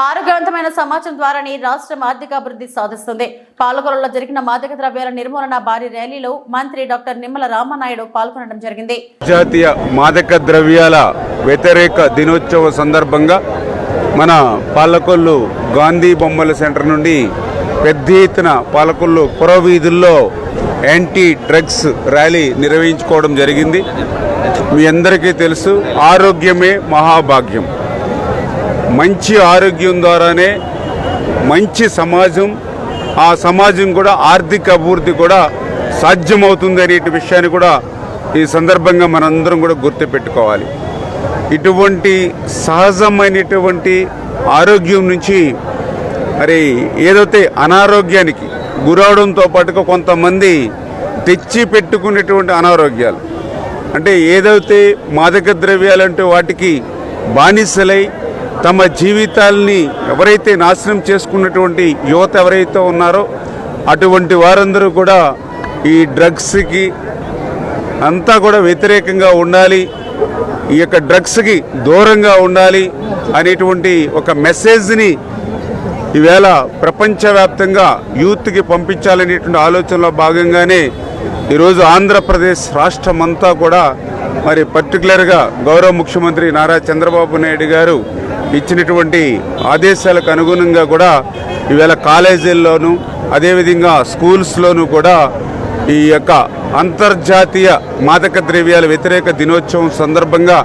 ఆరోగ్యవంతమైన సమాజం ద్వారానే రాష్ట్రం ఆర్థికాభివృద్ధి సాధిస్తుంది. పాలకొలలో జరిగిన మాదక ద్రవ్యాల నిర్మూలన భారీ ర్యాలీలో మంత్రి డాక్టర్ నిమ్మల రామనాయుడు పాల్గొనడం జరిగింది. జాతీయ మాదక ద్రవ్యాల వ్యతిరేక దినోత్సవ సందర్భంగా మన పాలకొల్లు గాంధీ బొమ్మల సెంటర్ నుండి పెద్ద ఎత్తున పాలకొల్లు పురవీధుల్లో యాంటీ డ్రగ్స్ ర్యాలీ నిర్వహించుకోవడం జరిగింది. మీ అందరికీ తెలుసు ఆరోగ్యమే మహాభాగ్యం. మంచి ఆరోగ్యం ద్వారానే మంచి సమాజం ఆ సమాజం కూడా ఆర్థిక అభివృద్ధి కూడా సాధ్యమవుతుంది అనే విషయాన్ని కూడా ఈ సందర్భంగా మనందరం కూడా గుర్తుపెట్టుకోవాలి. ఇటువంటి సహజమైనటువంటి ఆరోగ్యం నుంచి మరి ఏదైతే అనారోగ్యానికి గురవడంతో పాటుగా కొంతమంది తెచ్చి పెట్టుకునేటువంటి అనారోగ్యాలు. అంటే ఏదైతే మాదక ద్రవ్యాలంటే వాటికి బానిసలై తమ జీవితాల్ని ఎవరైతే నాశనం చేసుకున్నటువంటి యువత ఎవరైతే ఉన్నారో అటువంటి వారందరూ కూడా ఈ డ్రగ్స్కి అంతా కూడా వ్యతిరేకంగా ఉండాలి ఈ యొక్క డ్రగ్స్కి దూరంగా ఉండాలి అనేటువంటి ఒక మెసేజ్ని ఈవేళ ప్రపంచవ్యాప్తంగా యూత్కి పంపించాలనేటువంటి ఆలోచనలో భాగంగానే ఈరోజు ఆంధ్రప్రదేశ్ రాష్ట్రం అంతా కూడా మరి పర్టికులర్గా గౌరవ ముఖ్యమంత్రి నారా చంద్రబాబు నాయుడు గారు ఇచ్చినటువంటి ఆదేశాలకు అనుగుణంగా కూడా ఈవేళ కాలేజీల్లోనూ అదేవిధంగా స్కూల్స్లోనూ కూడా ఈ యొక్క అంతర్జాతీయ మాదక ద్రవ్యాల వ్యతిరేక దినోత్సవం సందర్భంగా